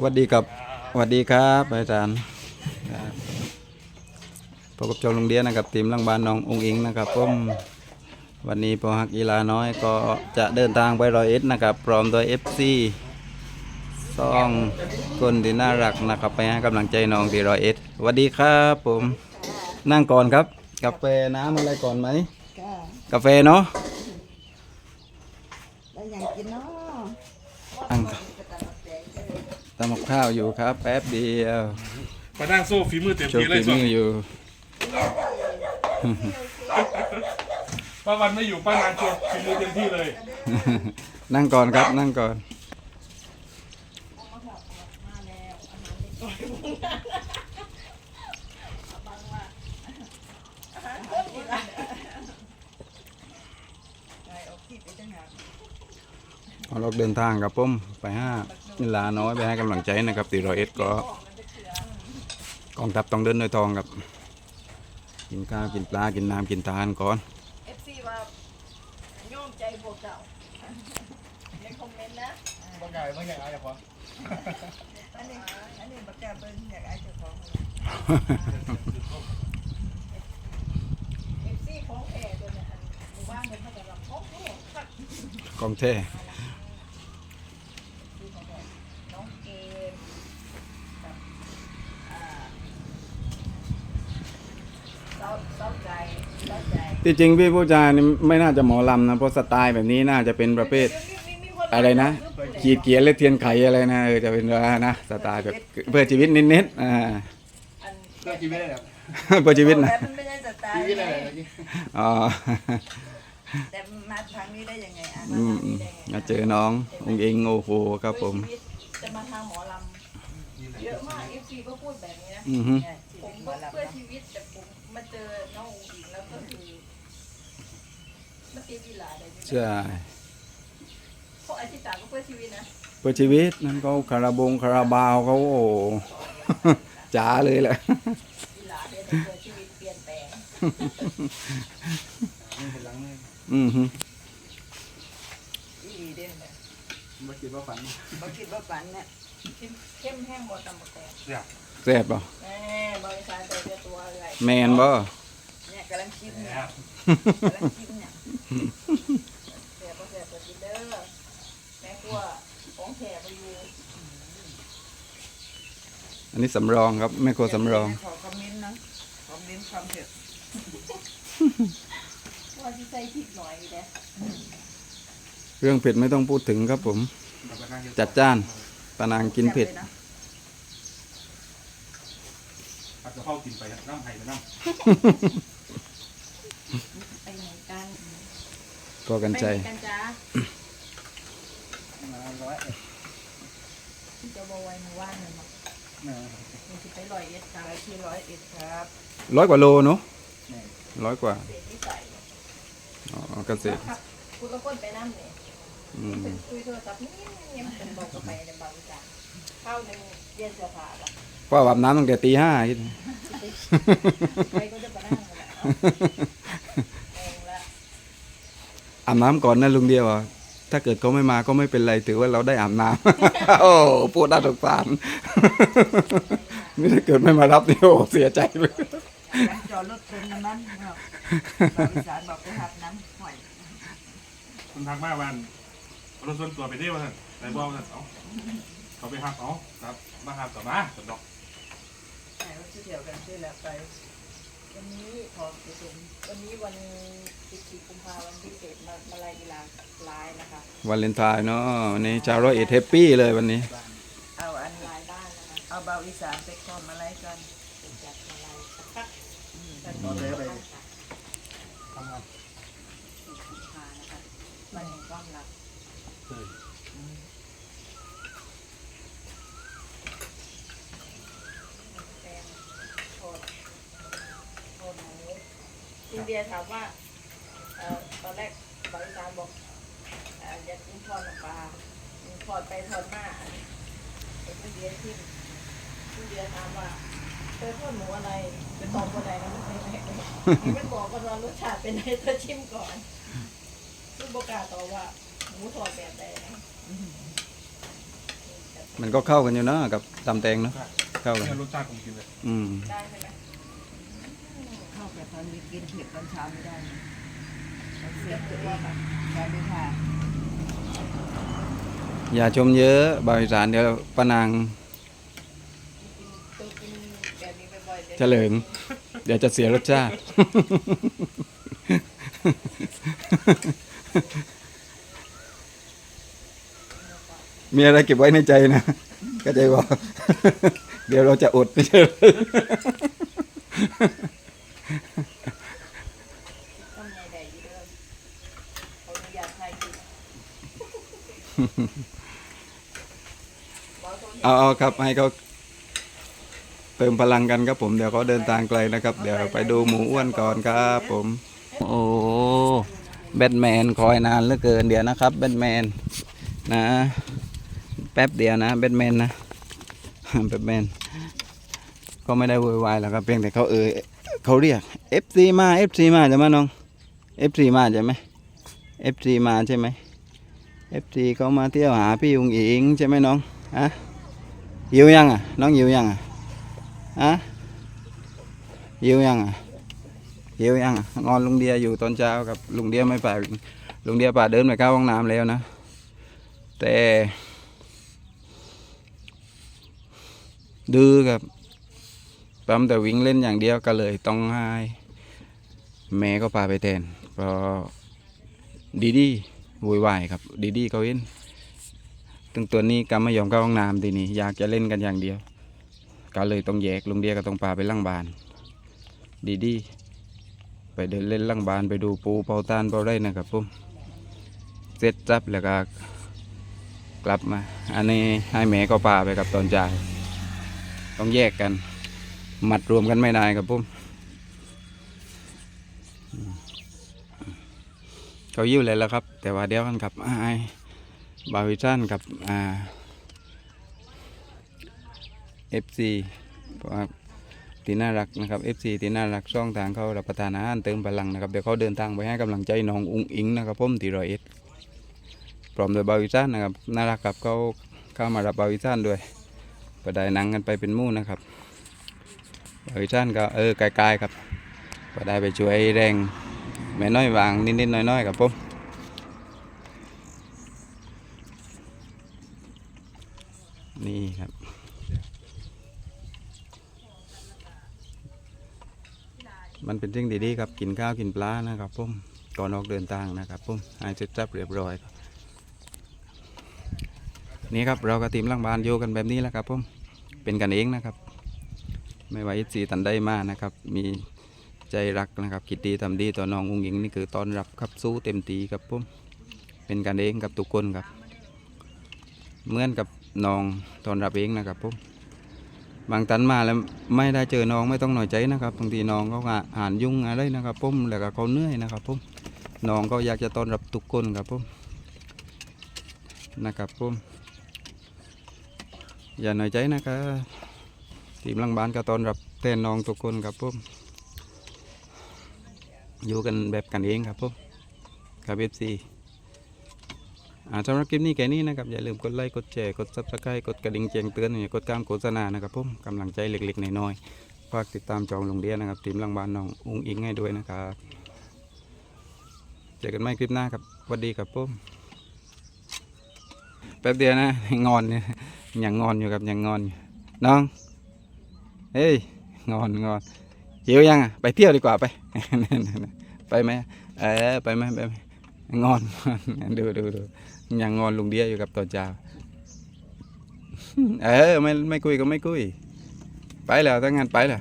สวัสดีครับสวัสดีครับอาจารย์ครับพบกับโจโรงเรียนนะครับทีมลังบานน้ององอิงนะครับผมวันนี้พอฮักอีลาน้อยก็จะเดินทางไปรอยเอ็ดนะครับพร้อมโดย FC ซองคนที่น่ารักนะครับไปให้กำลังใจน้องที่รอยเอ็ดสวัสดีครับผมนั่งก่อนครับ กาแฟน้ำอะไรก่อนไหมก็กาแฟเนาะแล้วอย่างกินเนาะอังทำกับข้าวอยู่ครับ แป๊บเดียวมานั่งโซ่ฝีมือเต็มโชว์ที่เลฝียส่วนมืออยู่ ป้าวันไม่อยู่ป้านางโชว์ฝีมือเต็มที่เลย นั่งก่อนครับนั่งก่อน เอาเราเดินทางครับผมไปห้า นิลาน้อยไปให้กำลังใจนะครับตีรอยเอ็ดก็กองทัพต้องเดินด้วยทองครับ กินข้าวกินปลากินน้ำกินทานก่อนเอฟซีว่าโยมใจพวกเจ้าในคอมเมนต์นะบางไงบางไงอะไรพออันนี้อันนี้บักแกเบิ้งอยากไอ้เจ้าของเอฟซีของแท้ตัวเนี่ยอันหมู่บ้านเนี่ยเขาจะรับของแท้คักกองเท่ น้องเกมกับอ่าเต้าเต้าใจเต้าใจ ที่จริงพี่ผู้ชายนี่ไม่น่าจะหมอลำนะเพราะสไตล์แบบนี้น่าจะเป็นประเภทมีมีคนอะไรนะ ขีดเกียร์และเทียนไขอะไรนะเออจะเป็นว่านะสไตล์แบบเพื่อชีวิตนิดๆอ่าอันเพื่อชีวิตอะไรครับเพื่อชีวิตนะแต่มันไม่ใช่สไตล์ชีวิตอะไรไงเมื่อกี้อ๋อแต่มาทางนี้ได้ยังไงอะอืมอืมมาเจอน้ององค์เองโอ้โหครับผมชีวิตจะมาทางหมอลำ เยอะมากเอฟซีก็พูดแบบนี้นะ อือฮึเนี่ยชีผวิมตหมก็อลำเพื่อเนาะชีวิตแต่ผมมาเจอน้องอุ๋งอิงแล้วก็คือมันตีกีฬาได้ไหมใช่เพราะอธิษฐานก็เพื่อชีวิตนะเพื่อชีวิตนั่นเขาคาราบงคาราบาวเขาโอ้โห จ๋าเลยแหละ กีฬาได้เพื่อชีวิตเปลี่ยนแปลงอือฮึอีเด่นเนี่ยมาคิดว่าฝันบ่คิดว่าฝันเนี่ย เข้มแห้งหมดตำหมดแต่เสียบแซ่บป่ะแม่บริษัทใจเจอตัวอะไรแมนบ่เนี่ยกำลังคิดเนี่ยแล้วกำลังคิดเนี่ยเสียก็เสียตัวจิเดอร์แม่กลัวของแถไปอยู่อันนี้สำรองครับแม่ครัวสำรองขอคอมเมนต์นะคอมเมนต์ความเผ็ดว่าที่ใส่พริกหน่อยอยู่แล้วเรื่องเผ็ดไม่ต้องพูดถึงครับผม จัดจ้าน ปานางกินเผ็ดแซ่บลยะอาจจะเข้ากินไปน้ำไผ่ไปน้ำไปไหนกันก็กันใจ ไปไหนกันจ้าร้อยที่จะบอกไว้หมู่บ้านเลยมั้งมันจะไปลอยเอ็ดกันไปที่ร้อยเอ็ดครับร้อยกว่าโลเนาะร้อยกว่าเศษที่ใส่อ๋อเกษตรครับคุณละคนไปนั่นเนี่ยอืม เป็นคุยโทรศัพท์นี่ยังเป็นบอกกันไปในบางจานข้าวหนึ่งเปลี่ยนเสื้อผ้าละก็อาบน้ำตั้งแต่ตีห้าคิดใครก็จะไปนั่งเลยเองละอาบน้ำก่อนนะลุงเดียวอะถ้าเกิดเขาไม่มาก็ไม่เป็นไรถือว่าเราได้อาบน้ำ โอ้พูดน่าสงสารนี่ถ้าเกิดไม่มารับนี่โอ้เสียใจเลยการจอดรถเต็มน้ำมันเนาะบริษัทบอกไปหับน้ำหอยคุณทักมาวัน รถส่วนตัวไปได้วันไหนบอกวันเอาเขาไปหักเอาครับมาหักต่อมาสนดอกไหนว่าชื่อเดียวกันชื่อแล้วไป วันนี้ขอประชุมวันนี้วัน14กุมภาพันธ์วันพิเศษมามาลายกีฬาลายนะคะวันเลนไทน์เนาะวันนี้ชาวร้อยเอ็ดแฮปปี้เลยวันนี้ เอาอันลายบ้านนะคะเอาเบาอีสานไปคอมอะไรกันเป็นจัดมาลายสักพักตอนนี้ไปทำงาน กุมภานะคะวันแห่งความรักแฟนโทษโทษหนู คุณเบียร์ถามว่าเอ่อตอนแรกบริษัทบอกอยากกินทอดน้ำปลาทอดไปทอดมาไอ้คุณเบียร์ที่คุณเบียร์ถามว่าเธอทอดหมูอะไรจะตอบคนใดนะไม่ไม่ไม่บอกกันว่ารสชาติเป็นไงเธอชิมก่อนซึ่งบกาตอบว่า หมูทอดแบบใดนะแต่ทมันก็เข้ากันอยู่เนาะกับตำแตงเนาะเข้ากัน เนี่ยรสชาติผมกินเลยอืม ได้ใช่ไหมเข้ากับตอนนี้กินเผ็ดตอนเช้าไม่ได้นะเราเสียบตัวเองใช่ไหมคะอย่าชมเยอะบาวอีสานเดี๋ยวป้านางตัวกินแบบนี้บ่อยๆเฉลิง เดี๋ยวจะเสียรสชาติ มีอะไรเก็บไว้ในใจนะก็ใจบอกเดี๋ยวเราจะอดไม่ใช่เหรอต้องไงได้อยู่เด้อขออนุญาคลิปบอกตรงนี้เอาเอาครับให้เขาเติมพลังกันครับผมเดี๋ยวเขาเดินทางไกลนะครับ เดี๋ยวไปดูหมูอ้วนก่อนครับผม โอ้แบทแมนคอยนานเหลือเกินเดี๋ยวนะครับแบทแมนนะ ป๊บเดียวนะแบทแมนนะแบทแมนก็ไม่ได้โวยวายหรอกครับเพียงแต่เขาเอ่ยเขาเรียก FC มา FC มาใช่ไหมน้อง FC มาใช่ไหม FC มาใช่ไหม FC เขามาเที่ยวหาพี่ยุงอิงใช่ไหมน้องอะหิวยังอะน้องหิวยังอะอะหิวยังอะหิวยังอะงอนลุงเดียอยู่ตอนเช้ากับลุงเดียไม่ไปลุงเดียป่าเดินไปเข้าห้องน้ำแล้วนะ แต่ ดื้อกับปั๊มแต่วิ่งเล่นอย่างเดียวก็เลยต้องให้ แม่ก็พาไปแทนเพราะดีดีวุ่นวายครับ ดีดีเขาเห็นตึงตัวนี้ก็ไม่ยอมเข้าห้องน้ำทีนี้อยากจะเล่นกันอย่างเดียว ก็เลยต้องแยกลุงเดียก็ต้องพาไปล่างบาน ดีดีไปเดินเล่นล่างบานไปดูปูเป่าตานเป่าได้นะครับผมเสร็จจับแล้วก็กลับมา อันนี้ให้แม่ก็พาไปกับตอนจ่าย ต้องแยกกัน มัดรวมกันไม่ได้ครับผมอืมเขายิ้วเลยแล้วครับ แต่ว่าเดี๋ยวกันครับไอ้บาวิชันกับอ่าเอฟซีที่น่ารักนะครับ FC ที่น่ารักช่องทางเขารับประทานอาหารเติมพลังนะครับเดี๋ยวเขาเดินทางไปให้กำลังใจน้องอุ้งอิงนะครับผมที่รอยเอ็ดพร้อมโดวยบาวิซันนะครับน่ารักครับเขาเข้ามารับบาวิซันด้วย ก็ได้นังกันไปเป็นมู่นะครับบาวิซันก็เออไกลๆครับก็ได้ไปช่วยแรงแม่น้อยวางนิดๆน้อยๆครับผมนี่ครับมันเป็นสิ่องดีๆครับกินข้าวกินปลานะครับผมก่อนออกเดินทางนะครับผมให้เสร็จจับเรียบร้อยครับ นี่ครับเราก็ทีมล่างบานโยกันแบบนี้แหล้วครับผมเป็นกันเองนะครับ ไม่ว่าสีตันได้มานะครับ มีใจรักนะครับคิดดีทำดีต่อน้องอุ้งอิงนี่คือตอนรับครับสู้เต็มทีครับผมเป็นกันเองกับทุกคนครับ เหมือนกับน้องตอนรับเองนะครับผมบางตันมาแล้วไม่ได้เจอน้องไม่ต้องหน่อยใจนะครับบางทีน้องเขาก็อ่านยุ่งอะไรนะครับผมแล้วก็เขาเหนื่อยนะครับผมน้องก็อยากจะต้อนรับทุกคนครับผมนะครับผม อย่าหน่อยใจนะครับทีมลังบ้านก็ตอนรับแทนน้องทุกคนครับผมอยู่กันแบบกันเองครับผมครับเอฟซีอ่าสำหรับคลิปนี้แค่นี้นะครับ อย่าลืมกดไลค์ กดแชร์ กดซับสไครต์กดกระดิ่งแจ้งเตือนอย่ากดการโฆษณานะครับผมกำลังใจเล็กๆน้อยๆฝากติดตามจองลงเดียนะครับทีมลังบ้านน้องอุ้งอิงให้ด้วยนะครับเจอกันใหม่คลิปหน้าครับสวัสดีครับผม แป๊บเดียวนะงอนเนี่ยยังงอนอยู่ครับยังงอนอยู่น้องเฮ้ยงอนงอนหิวยังอะไปเที่ยวดีกว่าไปไปไหมเออไปไหมไปไหมงอนดูดูดูยังงอนลุงเดียอยู่กับตอนเช้าเออไม่ไม่คุยก็ไม่คุย ไปแล้วถ้างั้นไปแล้ว